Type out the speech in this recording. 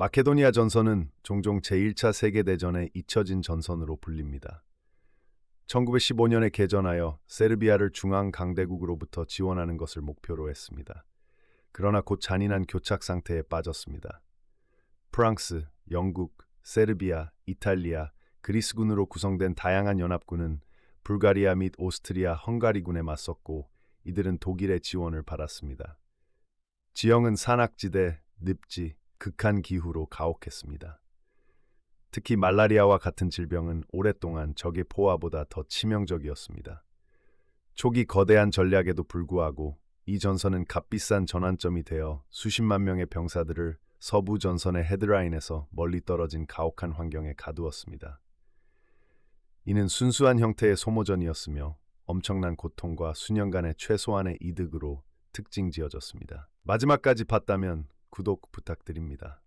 마케도니아 전선은 종종 제1차 세계대전의 잊혀진 전선으로 불립니다. 1915년에 개전하여 세르비아를 중앙 강대국으로부터 지원하는 것을 목표로 했습니다. 그러나 곧 잔인한 교착 상태에 빠졌습니다. 프랑스, 영국, 세르비아, 이탈리아, 그리스군으로 구성된 다양한 연합군은 불가리아 및 오스트리아, 헝가리군에 맞섰고 이들은 독일의 지원을 받았습니다. 지형은 산악지대, 늪지, 극한 기후로 가혹했습니다. 특히 말라리아와 같은 질병은 오랫동안 적의 포화보다 더 치명적이었습니다. 초기 거대한 전략에도 불구하고 이 전선은 값비싼 전환점이 되어 수십만 명의 병사들을 서부 전선의 헤드라인에서 멀리 떨어진 가혹한 환경에 가두었습니다. 이는 순수한 형태의 소모전이었으며 엄청난 고통과 수년간의 최소한의 이득으로 특징 지어졌습니다. 마지막까지 봤다면 구독 부탁드립니다.